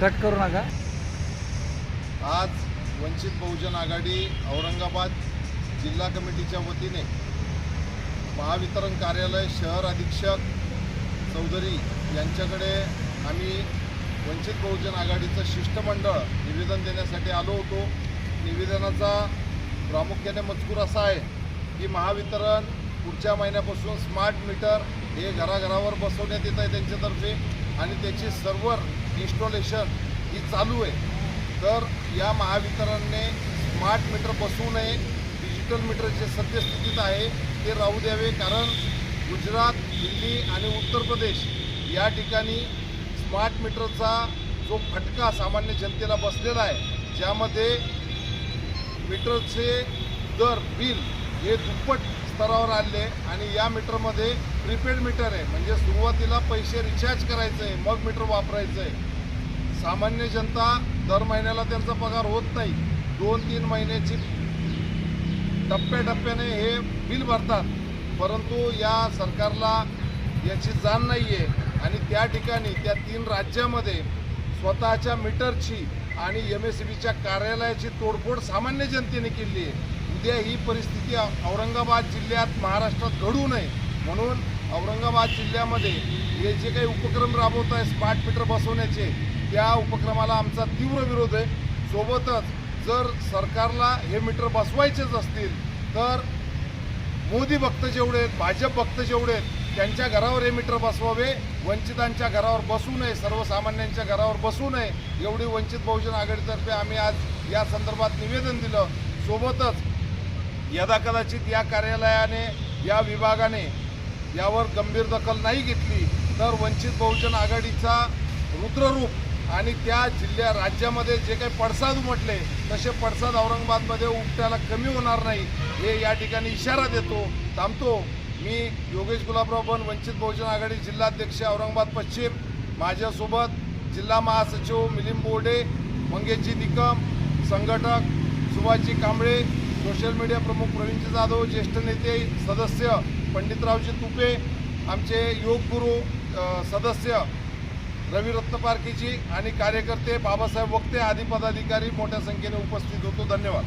Cut करू नका. आज वंचित बहुजन आघाडी औरंगाबाद जिल्हा कमिटीच्या वतीने महावितरण कार्यालय शहर अधीक्षक चौधरी यांच्याकडे आम्ही वंचित बहुजन आघाडीचं शिष्टमंडळ निवेदन देण्यासाठी आलो होतो. निवेदनाचा प्रामुख्याने मजकूर असा आहे की महावितरण पुढच्या महिन्यापासून स्मार्ट मीटर हे घराघरावर बसवण्यात येत आहे त्यांच्यातर्फे आणि त्याची सर्व इन्स्टॉलेशन ही चालू आहे. तर या महावितरणने स्मार्ट मीटर बसवू नये डिजिटल मीटर जे सद्यस्थितीत आहे ते राहू द्यावे. कारण गुजरात दिल्ली आणि उत्तर प्रदेश या ठिकाणी स्मार्ट मीटरचा जो फटका सामान्य जनतेला बसलेला आहे ज्यामध्ये मीटरचे दर बिल हे दुप्पट स्तरावर आले आणि या मीटरमध्ये प्रीपेड मीटर आहे. म्हणजे सुरुवातीला पैसे रिचार्ज करायचं आहे मग मीटर वापरायचं आहे सामान्य जनता दर महिन्याला त्यांचा पगार होत नाही. दोन तीन महिन्याची टप्प्याटप्प्याने हे बिल भरतात. परंतु या सरकारला याची जाण नाही आहे आणि त्या ठिकाणी त्या तीन राज्यामध्ये स्वतःच्या मीटरची आणि एम एस बीच्या कार्यालयाची तोडफोड सामान्य जनतेने केली आहे. सध्या ही परिस्थिती औरंगाबाद जिल्ह्यात महाराष्ट्रात घडू नये. म्हणून औरंगाबाद जिल्ह्यामध्ये हे जे काही उपक्रम राबवत आहे स्मार्ट मीटर बसवण्याचे त्या उपक्रमाला आमचा तीव्र विरोध आहे. सोबतच जर सरकारला हे मीटर बसवायचेच असतील तर मोदी भक्त जेवढे आहेत भाजप भक्त जेवढे आहेत त्यांच्या घरावर हे मीटर बसवावे. वंचितांच्या घरावर बसू नये सर्वसामान्यांच्या घरावर बसू नये. एवढी वंचित बहुजन आघाडीतर्फे आम्ही आज या संदर्भात निवेदन दिलं. सोबतच यदाकदाचित या कार्यालयाने या विभागाने यावर गंभीर दखल नाही घेतली तर वंचित बहुजन आघाडीचा रुद्ररूप आणि त्या जिल्ह्या राज्यामध्ये जे काही पडसाद उमटले तसे पडसाद औरंगाबादमध्ये उपट्याला कमी होणार नाही हे या ठिकाणी इशारा देतो थांबतो. मी योगेश गुलाबराव बन वंचित बहुजन आघाडी जिल्हाध्यक्ष औरंगाबाद पश्चिम. माझ्यासोबत जिल्हा महासचिव मिलिंद बोर्डे मंगेशजी निकम संघटक सुभाषजी कांबळे सोशल मीडिया प्रमुख प्रवीणजी जाधव ज्येष्ठ नेते सदस्य पंडितरावजी तुपे आमचे योग गुरु सदस्य रवी रत्नपारखीजी आणि कार्यकर्ते बाबासाहेब वक्ते आदी पदाधिकारी मोठ्या संख्येने उपस्थित होतो. धन्यवाद.